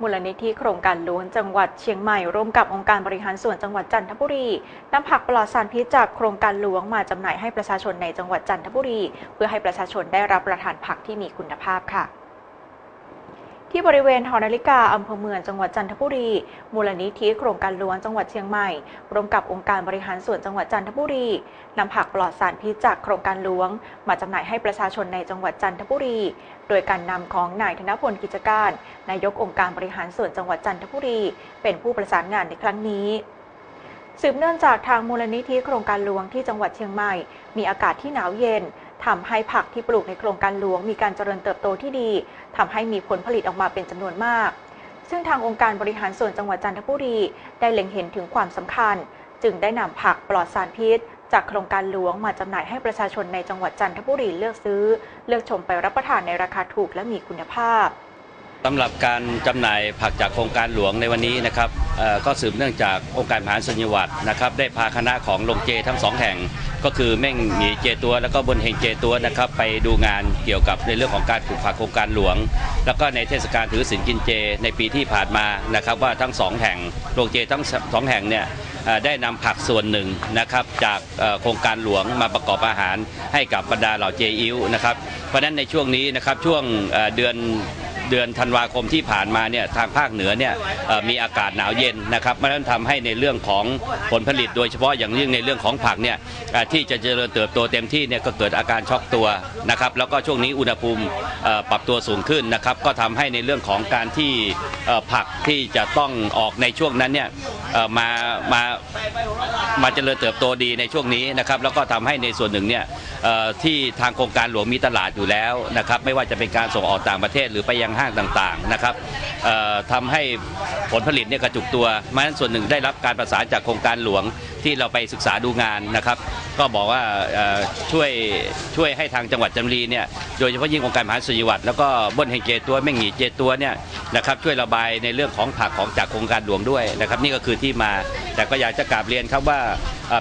มูลนิธิโครงการหลวงจังหวัดเชียงใหม่ร่วมกับองค์การบริหารส่วนจังหวัดจันทบุรีนำผักปลอดสารพิษจากโครงการหลวงมาจำหน่ายให้ประชาชนในจังหวัดจันทบุรี เพื่อให้ประชาชนได้รับประทานผักที่มีคุณภาพค่ะ ที่บริเวณหอนาฬิกาอำเภอเมืองจังหวัดจันทบุรี มูลนิธิโครงการหลวงจังหวัดเชียงใหม่ร่วมกับองค์การบริหารส่วนจังหวัดจันทบุรีนำผักปลอดสารพิษจากโครงการหลวง มาจำหน่ายให้ประชาชนในจังหวัดจันทบุรี โดยการนำของนายธนพลกิจการ นายกองค์การบริหารส่วนจังหวัดจันทบุรี เป็นผู้ประสานงานในครั้งนี้สืบเนื่องจากทางมูลนิธิโครงการหลวงที่จังหวัดเชียงใหม่ มีอากาศที่หนาวเย็น ทำให้ผักที่ปลูกในโครงการหลวงมีการเจริญเติบโตที่ดีทำให้มีผลผลิตออกมาเป็นจำนวนมาก ซึ่งทางองค์การบริหารส่วนจังหวัดจันทบุรีได้เล็งเห็นถึงความสำคัญ จึงได้นำผักปลอดสารพิษ จากโครงการหลวงมาจำหน่ายให้ประชาชนในจังหวัดจันทบุรีเลือกซื้อ เลือกชมไปรับประทานในราคาถูกและมีคุณภาพ สำหรับการจำหน่ายผักจากโครงการหลวงในวันนี้นะครับก็สืบเนื่องจากองค์การมหาส่วนจังหวัดนะครับได้พาคณะของโรงเจทั้งสองแห่ง ก็คือแม่งหมีเจตัว แล้วก็บนเฮงเจตัวนะครับไปดูงานเกี่ยวกับในเรื่องของการปลูกผักโครงการหลวง แล้วก็ในเทศกาลถือศีลกินเจในปีที่ผ่านมานะครับว่าทั้งสองแห่งโรงเจทั้งสองแห่งเนี่ยได้นำผักส่วนหนึ่งนะครับจากโครงการหลวงมาประกอบอาหารให้กับบรรดาเหล่าเจอิ้วนะครับเพราะฉะนั้นในช่วงนี้นะครับช่วงเดือน เดือนธันวาคมที่ผ่านมาเนี่ยทางภาคเหนือเนี่ยมีอากาศหนาวเย็นนะครับเพราะนั้นทำให้ในเรื่องของผลผลิตโดยเฉพาะอย่างยิ่งในเรื่องของผักเนี่ยที่จะเจริญเติบโตเต็มที่เนี่ยก็เกิดอาการช็อกตัวนะครับแล้วก็ช่วงนี้อุณหภูมิปรับตัวสูงขึ้นนะครับก็ทำให้ในเรื่องของการที่ผักที่จะต้องออกในช่วงนั้นเนี่ยมามามาเจริญเติบโตดีในช่วงนี้นะครับแล้วก็ทำให้ในส่วนหนึ่งเนี่ยที่ทางโครงการหลวงมีตลาดอยู่แล้วนะครับไม่ว่าจะเป็นการส่งออกต่างประเทศหรือไปยังห้างต่างๆนะครับทำให้ผลผลิตเนี่ยกระจุกตัวมานั้นส่วนหนึ่งได้รับการประสานจากโครงการหลวงที่เราไปศึกษาดูงานนะครับ ก็บอกว่าช่วยช่วยให้ทางจังหวัดจันทบุรีเนี่ยโดยเฉพาะยิ่งองค์การมหาส่วนจังหวัดแล้วก็บ้นเฮงเจตัวแม่งหงีเจตัวเนี่ยนะครับช่วยระบายในเรื่องของผักของจากโครงการหลวงด้วยนะครับ นี่ก็คือที่มา แต่ก็อยากจะกราบเรียนครับว่า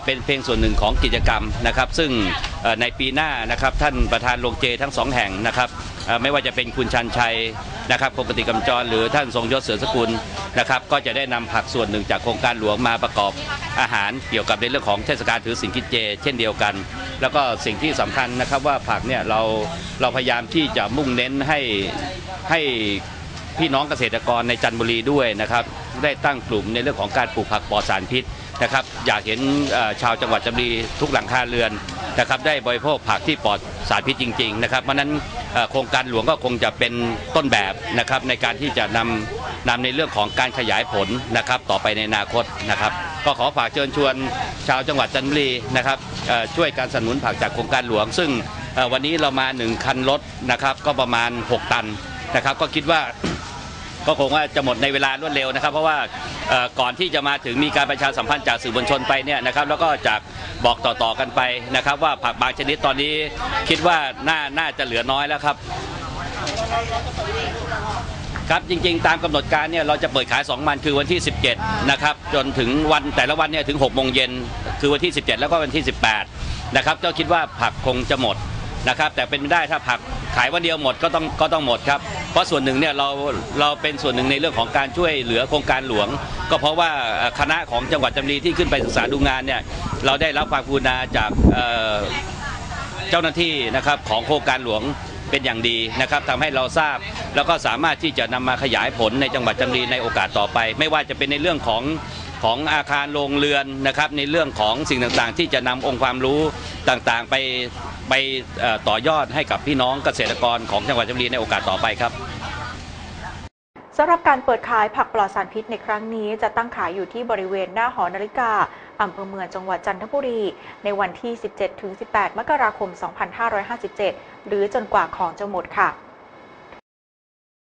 เป็นเพียงส่วนหนึ่งของกิจกรรมนะครับ ซึ่งในปีหน้านะครับท่านประธานโรงเจทั้งสองแห่งนะครับ ไม่ว่าจะเป็นคุณชันชัยนะครับคงปฏิกรรมจร หรือท่านทรงยศเสือสกุลนะครับก็จะได้นำผักส่วนหนึ่งจากโครงการหลวงมาประกอบอาหารเกี่ยวกับในเรื่องของเทศกาลถือสินกินเจ เช่นเดียวกัน แล้วก็สิ่งที่สำคัญนะครับว่าผักเนี่ยเราเราพยายามที่จะมุ่งเน้นให้ให้พี่น้องเกษตรกรในจันทบุรีด้วยนะครับได้ตั้งกลุ่มในเรื่องของการปลูกผักปลอดสารพิษนะครับอยากเห็นชาวจังหวัดจันทบุรีทุกหลังคาเรือน นะครับได้บริโภคผักที่ปลอดสารพิษจริงๆนะครับเพราะนั้นโครงการหลวงก็คงจะเป็นต้นแบบนะครับในการที่จะนำนำในเรื่องของการขยายผลนะครับต่อไปในอนาคตนะครับ ก็ขอฝากเชิญชวนชาวจังหวัดจันทบุรีนะครับช่วยการสนับสนุนผักจากโครงการหลวง ซึ่งวันนี้เรามาหนึ่งคันรถนะครับก็ประมาณ 6 ตันนะครับก็คิดว่า ก็คงว่าจะหมดในเวลารวดเร็วนะครับ เพราะว่าก่อนที่จะมาถึงมีการประชาสัมพันธ์จากสื่อมวลชนไปเนี่ยนะครับแล้วก็จากบอกต่อๆกันไปนะครับ ว่าผักบางชนิดตอนนี้คิดว่าน่าน่าจะเหลือน้อยแล้วครับครับจริงๆ ตามกำหนดการเนี่ยเราจะเปิดขาย 2 วันคือวันที่ 17 นะครับจนถึงวันแต่ละวันเนี่ยถึง6โมงเย็นคือวันที่ 17 แล้วก็วันที่ 18 นะครับก็คิดว่าผักคงจะหมดนะครับแต่เป็นไม่ได้ถ้าผักขายวันเดียวหมดก็ต้องก็ต้องหมดครับ เพราะส่วนหนึ่งเนี่ยเราเราเป็นส่วนหนึ่งในเรื่องของการช่วยเหลือโครงการหลวง ก็เพราะว่าคณะของจังหวัดจันทบุรีที่ขึ้นไปศึกษาดูงานเนี่ยเราได้รับความกรุณาจากเจ้าหน้าที่นะครับของโครงการหลวงเป็นอย่างดีนะครับทำให้เราทราบ แล้วก็สามารถที่จะนำมาขยายผลในจังหวัดจันทบุรีในโอกาสต่อไป ไม่ว่าจะเป็นในเรื่องของของอาคารโรงเรือนนะครับในเรื่องของสิ่งต่างๆ ที่จะนำองค์ความรู้ต่างๆ ไป ไปต่อยอดให้กับพี่น้องเกษตรกรของจังหวัดจันทบุรีในโอกาสต่อไปครับสำหรับการเปิดขายผักปลอดสารพิษในครั้งนี้จะตั้งขายอยู่ที่บริเวณหน้าหอนาฬิกาอำเภอเมืองจังหวัดจันทบุรี ในวันที่ 17-18 มกราคม 2557 หรือจนกว่าของจะหมดค่ะ